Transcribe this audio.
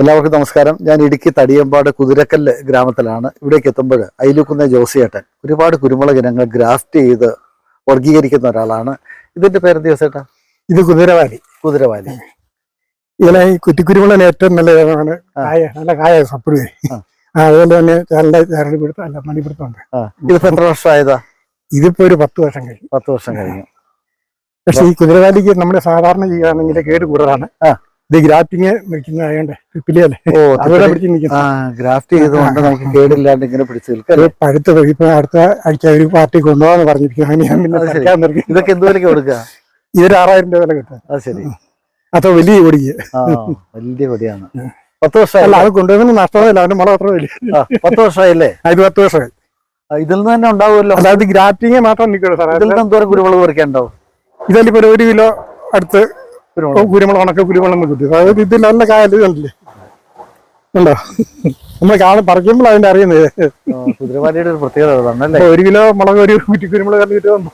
എല്ലാവർക്കും നമസ്കാരം. ഞാൻ ഇടുക്കി തടിയമ്പാട് കുതിരക്കല്ല് ഗ്രാമത്തിലാണ്. ഇവിടേക്ക് എത്തുമ്പോൾ അയിലുക്കുന്ന ജോസിയേട്ടൻ ഒരുപാട് കുരുമുളക് ഇനങ്ങൾ ഗ്രാഫ്റ്റ് ചെയ്ത് വർഗീകരിക്കുന്ന ഒരാളാണ്. ഇതിന്റെ പേര് ജോസേട്ടാ ഇത് കുതിരവാലി. കുതിരവാലി. ഇങ്ങനെ ഈ കുറ്റിക്കുരുമുളകിന് ഏറ്റവും നല്ല കായ നല്ല കായ സപ്പുറ അതുപോലെ തന്നെ നല്ല ചരടിപ്പിടുത്തം അല്ല മണിപിടുത്തമുണ്ട്. ഇതിപ്പോ എത്ര വർഷമായതാ? ഇതിപ്പോ ഒരു പത്ത് വർഷം കഴിഞ്ഞു. പത്ത് വർഷം കഴിഞ്ഞു. പക്ഷെ ഈ കുതിരവാലിക്ക് നമ്മുടെ സാധാരണ ചെയ്യുകയാണെങ്കിൽ കേട് കൂടുതലാണ്. ആ. ഇത് ഗ്രാഫ്റ്റിങ് അതുപോലെ പിടിച്ച് നിൽക്കുന്നത് ആ ഗ്രാഫ്റ്റ് ചെയ്തുകൊണ്ട് നമുക്ക് കേടില്ലാണ്ട് ഇങ്ങനെ പിടിച്ചു നിൽക്കാം ഇത് പഴുത്തത്. ഇപ്പൊ അടുത്ത ആഴ്ച ഒരു പാർട്ടി കൊണ്ടുപോകാന്ന് പറഞ്ഞിരിക്കും അതിന് ഞാൻ പിന്നെ. നിർത്തി. ഇതൊക്കെ കൊടുക്കുക ഇതൊരു ആറായിരം രൂപ വില കിട്ടും. അത് ശരി. അത്ര വലിയ ഓടിക്കുക ആ വലിയ കൊടിയാണ് പത്ത് അല്ല അത് കൊണ്ടുവന്ന നഷ്ടമല്ല അവന്റെ മുള അത്ര വലിയ പത്ത് വർഷമായില്ലേ? ഇത് പത്ത് വർഷമായി. ഇതിൽ നിന്ന് തന്നെ ഉണ്ടാവുമല്ലോ. അല്ലാതെ ഗ്രാഫ്റ്റിങ് മാത്രം നിൽക്കുള്ളൂ സാറേ. ഇതിൽ നിന്ന് എന്തോരം കുരുമുളക് പറിക്കാൻ ഉണ്ടാവും ഇതിലിപ്പോ ഒരു കിലോ അടുത്ത് കുരുമുളക് ഉണക്ക കുരുമുളക് കിട്ടി. അതായത് ഇത് നല്ല കായൽ കണ്ടില്ലേ? ഉണ്ടോ നമ്മൾ കാണും പറിക്കുമ്പോൾ അതിന്റെ അറിയുന്നത്. കുതിരവാലിയുടെ ഒരു പ്രത്യേകത ഒരു കിലോ മുളക് ഒരു കുറ്റി കുരുമുളക് വന്നു.